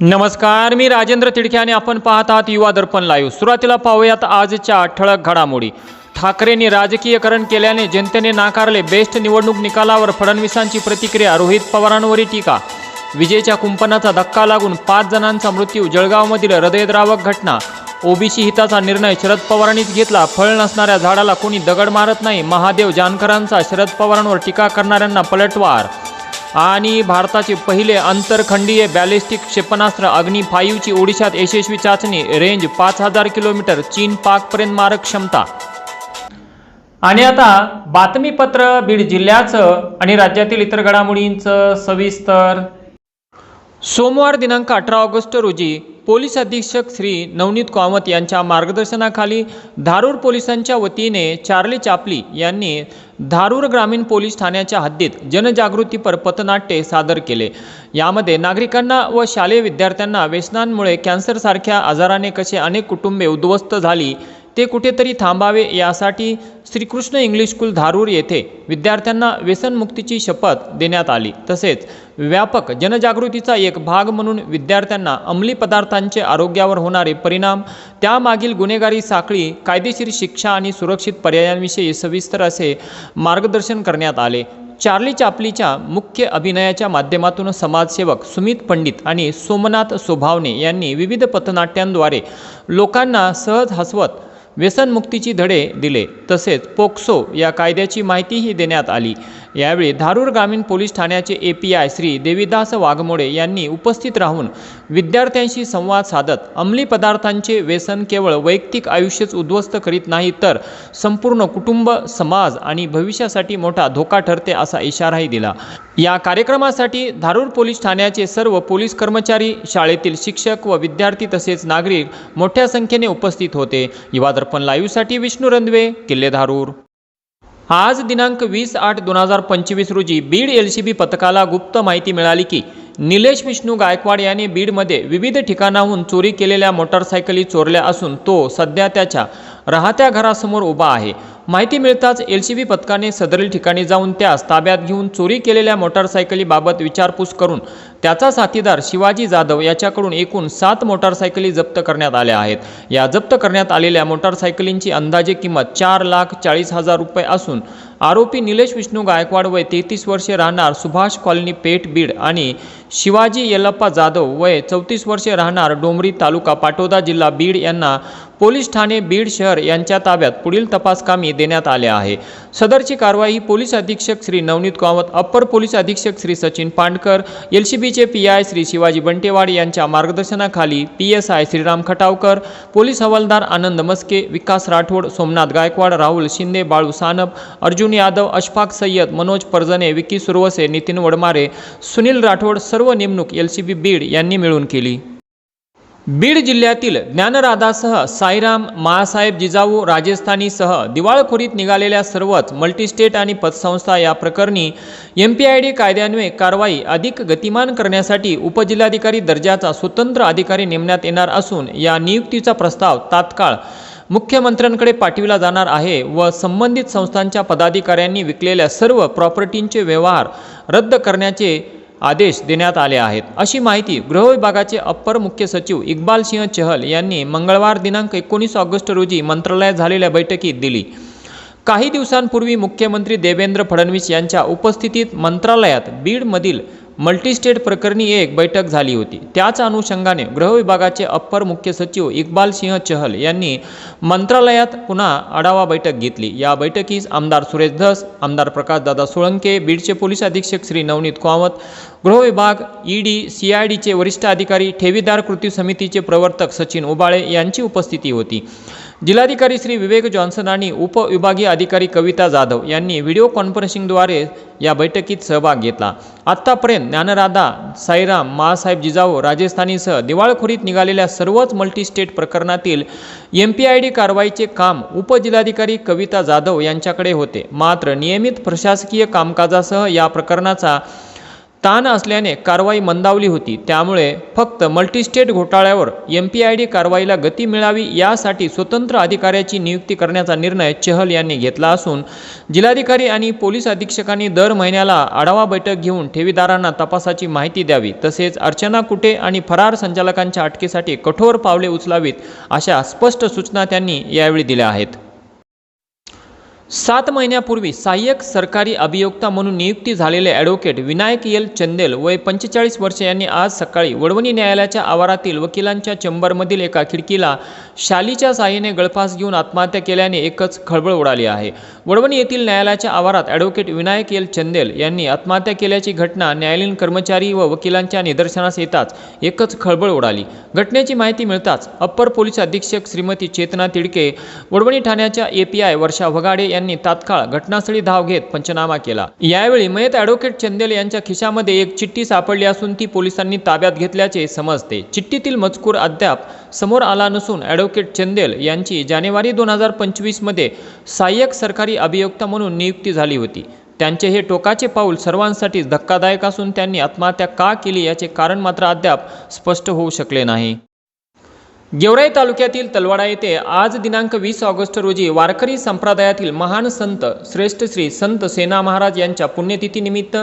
नमस्कार मी राजेंद्र तिडके आणि आपण पाहत आहात युवा दर्पण लाईव्ह सुरुवातीला पाहूयात आजच्या ठळक घडामोडी. ठाकरेंनी राजकीयकरण केल्याने जनतेने नाकारले बेस्ट निवडणूक निकालावर फडणवीसांची प्रतिक्रिया रोहित पवारांवरील टीका. विजेच्या कुंपणाचा धक्का लागून पाच जणांचा मृत्यू जळगावमधील हृदयद्रावक घटना. ओबीसी हिताचा निर्णय शरद पवारांनीच घेतला फळ नसणाऱ्या झाडाला कोणी दगड मारत नाही महादेव जानकरांचा शरद पवारांवर टीका करणाऱ्यांना पलटवार आणि भारताचे पहिले आंतरखंडीय बॅलिस्टिक क्षेपणास्त्र अग्नी फाईव्हची ओडिशात यशस्वी चाचणी रेंज पाच हजार किलोमीटर चीन पाकपर्यंत मारक क्षमता. आणि आता बातमीपत्र बीड जिल्ह्याचं आणि राज्यातील इतर घडामोडींचं सविस्तर. सोमवार दिनांक अठरा ऑगस्ट रोजी पोलीस अधीक्षक श्री नवनीत कामत यांच्या मार्गदर्शनाखाली धारूर पोलिसांच्या वतीने चार्ली चापली यांनी धारूर ग्रामीण पोलीस ठाण्याच्या हद्दीत जनजागृतीपर पथनाट्य सादर केले. यामध्ये नागरिकांना व शालेय विद्यार्थ्यांना व्यसनांमुळे कॅन्सरसारख्या आजाराने कसे अनेक कुटुंबे उद्ध्वस्त झाली ते कुठेतरी थांबावे यासाठी श्रीकृष्ण इंग्लिश स्कूल धारूर येथे विद्यार्थ्यांना व्यसनमुक्तीची शपथ देण्यात आली. तसेच व्यापक जनजागृतीचा एक भाग म्हणून विद्यार्थ्यांना अंमली पदार्थांचे आरोग्यावर होणारे परिणाम त्यामागील गुन्हेगारी साखळी कायदेशीर शिक्षा आणि सुरक्षित पर्यायांविषयी सविस्तर असे मार्गदर्शन करण्यात आले. चार्ली चापलीच्या मुख्य अभिनयाच्या माध्यमातून समाजसेवक सुमित पंडित आणि सोमनाथ सोभावणे यांनी विविध पथनाट्यांद्वारे लोकांना सहज हसवत व्यसनमुक्तीची धडे दिले. तसेच पोक्सो या कायद्याची माहितीही देण्यात आली. यावेळी धारूर ग्रामीण पोलीस ठाण्याचे A P I Shri Devidas Waghmode यांनी उपस्थित राहून विद्यार्थ्यांशी संवाद साधत अंमली पदार्थांचे व्यसन केवळ वैयक्तिक आयुष्यच उद्ध्वस्त करीत नाही तर संपूर्ण कुटुंब समाज आणि भविष्यासाठी मोठा धोका ठरते असा इशाराही दिला. या कार्यक्रमासाठी धारूर पोलीस ठाण्याचे सर्व पोलीस कर्मचारी शाळेतील शिक्षक व विद्यार्थी तसेच नागरिक मोठ्या संख्येने उपस्थित होते. युवा दर्पण लाईव्हसाठी विष्णू रंधवे किल्ले धारूर. आज दिनांक वीस आठ दोन हजार पंचवीस रोजी बीड एल सी बी पथकाला गुप्त माहिती मिळाली की निलेश विष्णू गायकवाड याने बीडमध्ये विविध ठिकाणाहून चोरी केलेल्या मोटारसायकली चोरल्या असून तो सध्या त्याच्या राहत्या घरासमोर उभा आहे. माहिती मिळताच एल सी बी पथकाने सदरील ठिकाणी जाऊन त्यास ताब्यात घेऊन चोरी केलेल्या मोटारसायकलीबाबत विचारपूस करून त्याचा साथीदार शिवाजी जाधव याच्याकडून एकूण सात मोटारसायकली जप्त करण्यात आल्या आहेत. या जप्त करण्यात आलेल्या मोटारसायकलींची अंदाजे किंमत चार लाख चाळीस हजार रुपये असून आरोपी निलेश विष्णू गायकवाड वय तेहतीस वर्षे राहणार सुभाष कॉलनी पेठ बीड आणि शिवाजी येलप्पा जाधव वय चौतीस वर्षे राहणार डोंबरी तालुका पाटोदा जिल्हा बीड यांना पोलीस ठाणे बीड शहर यांच्या ताब्यात पुढील तपासकामी देण्यात आल्या आहे. सदरची कारवाई पोलीस अधीक्षक श्री नवनीत कामत अप्पर पोलीस अधीक्षक श्री सचिन पांडकर एलसीबीचे पी आय श्री शिवाजी बंटेवाड यांच्या मार्गदर्शनाखाली P S I Shriram Khatavkar police हवालदार आनंद मस्के विकास राठोड सोमनाथ गायकवाड राहुल शिंदे बाळू सानप अर्जुन यादव अशफाक सय्यद मनोज परजने विकी सुरवसे नितीन वडमारे सुनील राठोड सर्व नेमणूक एल सी बी बीड यांनी मिळून केली. बीड जिल्ह्यातील ज्ञानराधासह साईराम माळासाहेब जिजाऊ राजस्थानीसह दिवाळखोरीत निघालेल्या सर्वच मल्टीस्टेट आणि पतसंस्था या प्रकरणी एम पी आय डी कायद्यान्वये कारवाई अधिक गतिमान करण्यासाठी उपजिल्हाधिकारी दर्जाचा स्वतंत्र अधिकारी नेमण्यात येणार असून या नियुक्तीचा प्रस्ताव तात्काळ मुख्यमंत्र्यांकडे पाठविला जाणार आहे व संबंधित संस्थांच्या पदाधिकाऱ्यांनी विकलेल्या सर्व प्रॉपर्टींचे व्यवहार रद्द करण्याचे आदेश देण्यात आले आहेत. अशी माहिती गृह विभागाचे अप्पर मुख्य सचिव इक्बाल सिंह चहल यांनी मंगळवार दिनांक एकोणीस ऑगस्ट रोजी मंत्रालयात झालेल्या बैठकीत दिली. काही दिवसांपूर्वी मुख्यमंत्री देवेंद्र फडणवीस यांच्या उपस्थितीत मंत्रालयात बीडमधील मल्टीस्टेट प्रकरणी एक बैठक झाली होती. त्याच अनुषंगाने गृह विभागाचे अप्पर मुख्य सचिव इक्बाल सिंह चहल यांनी मंत्रालयात पुन्हा आढावा बैठक घेतली. या बैठकीस आमदार सुरेश धस आमदार प्रकाशदादा सोळंके बीडचे पोलीस अधीक्षक श्री नवनीत कामत गृह विभाग ईडी सी आय डीचे वरिष्ठ अधिकारी ठेवीदार कृती समितीचे प्रवर्तक सचिन उबाळे यांची उपस्थिती होती. जिल्हाधिकारी श्री विवेक जॉन्सन आणि उपविभागीय अधिकारी कविता जाधव यांनी व्हिडिओ कॉन्फरन्सिंगद्वारे या बैठकीत सहभाग घेतला. आत्तापर्यंत ज्ञानराधा साईराम माळासाहेब जिजाऊ राजस्थानीसह दिवाळखोरीत निघालेल्या सर्वच मल्टीस्टेट प्रकरणातील एम पी आय डी कारवाईचे काम उपजिल्हाधिकारी कविता जाधव यांच्याकडे होते. मात्र नियमित प्रशासकीय कामकाजासह या प्रकरणाचा ताण असल्याने कारवाई मंदावली होती. त्यामुळे फक्त मल्टीस्टेट घोटाळ्यावर एम पी आय डी कारवाईला गती मिळावी यासाठी स्वतंत्र अधिकाऱ्याची नियुक्ती करण्याचा निर्णय चहल यांनी घेतला असून जिल्हाधिकारी आणि पोलीस अधीक्षकांनी दर महिन्याला आढावा बैठक घेऊन ठेवीदारांना तपासाची माहिती द्यावी. तसेच अर्चना कुटे आणि फरार संचालकांच्या अटकेसाठी कठोर पावले उचलावीत अशा स्पष्ट सूचना त्यांनी यावेळी दिल्या आहेत. सात महिन्यापूर्वी सहाय्यक सरकारी अभियोक्ता म्हणून नियुक्ती झालेले ॲडव्होकेट विनायक एल. चंदेल वय पंचेचाळीस वर्ष यांनी आज सकाळी वडवणी न्यायालयाच्या आवारातील वकिलांच्या चेंबरमधील एका खिडकीला शालीच्या साहाय्याने गळफास घेऊन आत्महत्या केल्याने एकच खळबळ उडाली आहे. वडवणी येथील न्यायालयाच्या आवारात ॲडव्होकेट विनायक एल. चंदेल यांनी आत्महत्या केल्याची घटना न्यायालयीन कर्मचारी व वकिलांच्या निदर्शनास येताच एकच खळबळ उडाली. घटनेची माहिती मिळताच अप्पर पोलीस अधीक्षक श्रीमती चेतना तिडके वडवणी ठाण्याच्या ए पी आय वर्षा वगाडे यांनी तात्काळ घटनास्थळी धाव घेत पंचनामा केला. यावेळी मयत ॲडव्होकेट चंदेल यांच्या खिशामध्ये एक चिठ्ठी सापडली असून ती पोलिसांनी ताब्यात घेतल्याचे समजते. चिठ्ठीतील मजकूर अद्याप समोर आला नसून ॲडव्होकेट चंदेल यांची जानेवारी दोन हजार पंचवीसमध्ये सहाय्यक सरकारी अभियोक्ता म्हणून नियुक्ती झाली होती. त्यांचे हे टोकाचे पाऊल सर्वांसाठीच धक्कादायक असून त्यांनी आत्महत्या का केली याचे कारण मात्र अद्याप स्पष्ट होऊ शकले नाही. गेवराई तालुक्यातील तलवाडा येथे आज दिनांक वीस ऑगस्ट रोजी वारकरी संप्रदायातील महान संत श्रेष्ठ श्री संत सेना महाराज यांच्या पुण्यतिथीनिमित्त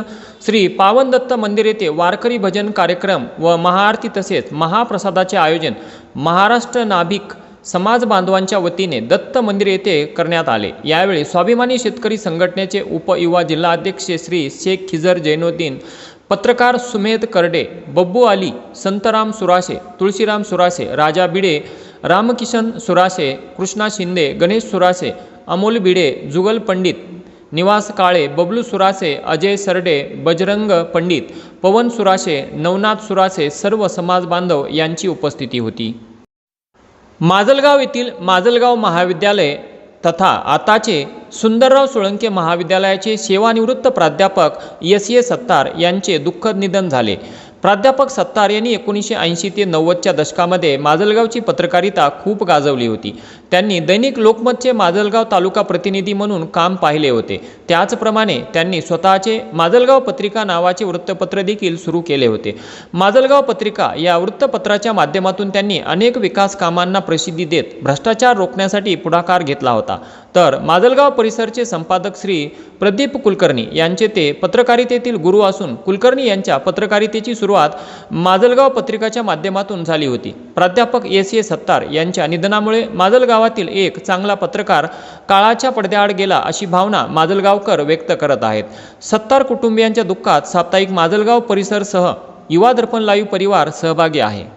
श्री पावनदत्त मंदिर येथे वारकरी भजन कार्यक्रम व महाआरती तसेच महाप्रसादाचे आयोजन महाराष्ट्र नाभिक समाज बांधवांच्या वतीने दत्त मंदिर येथे करण्यात आले. यावेळी स्वाभिमानी शेतकरी संघटनेचे उपयुवा जिल्हाध्यक्ष श्री शेख खिजर जैनुद्दीन पत्रकार सुमेध करडे बब्बू आली संतराम सुराशे तुळशीराम सुराशे राजा बिडे रामकिशन सुराशे कृष्णा शिंदे गणेश सुराशे अमोल बिडे जुगल पंडित निवास काळे बबलू सुरासे अजय सरडे बजरंग पंडित पवन सुराशे नवनाथ सुरासे सर्व समाज बांधव यांची उपस्थिती होती. माजलगाव येथील माजलगाव महाविद्यालय तथा आताचे सुंदरराव सोळंके महाविद्यालयाचे सेवानिवृत्त प्राध्यापक एस ए सत्तार यांचे दुःखद निधन झाले. प्राध्यापक सत्तार यांनी एकोणीसशे ऐंशी ते नव्वदच्या दशकामध्ये माजलगावची पत्रकारिता खूप गाजवली होती. त्यांनी दैनिक लोकमतचे माजलगाव तालुका प्रतिनिधी म्हणून काम पाहिले होते. त्याचप्रमाणे त्यांनी स्वतःचे माजलगाव पत्रिका नावाचे वृत्तपत्र देखील सुरू केले होते. माजलगाव पत्रिका या वृत्तपत्राच्या माध्यमातून त्यांनी अनेक विकास कामांना प्रसिद्धी देत भ्रष्टाचार रोखण्यासाठी पुढाकार घेतला होता. तर माजलगाव परिसरचे संपादक श्री प्रदीप कुलकर्णी यांचे ते पत्रकारितेतील गुरु असून कुलकर्णी यांच्या पत्रकारितेची सुरुवात सुरुवात माजलगाव पत्रिकाच्या माध्यमातून झाली होती. प्राध्यापक एस ए सत्तार यांच्या निधनामुळे माजलगावातील एक चांगला पत्रकार काळाच्या पडद्याआड गेला अशी भावना माजलगावकर व्यक्त करत आहेत. सत्तार कुटुंबियांच्या दुःखात साप्ताहिक माजलगाव परिसरसह युवा दर्पण लाईव्ह परिवार सहभागी आहे.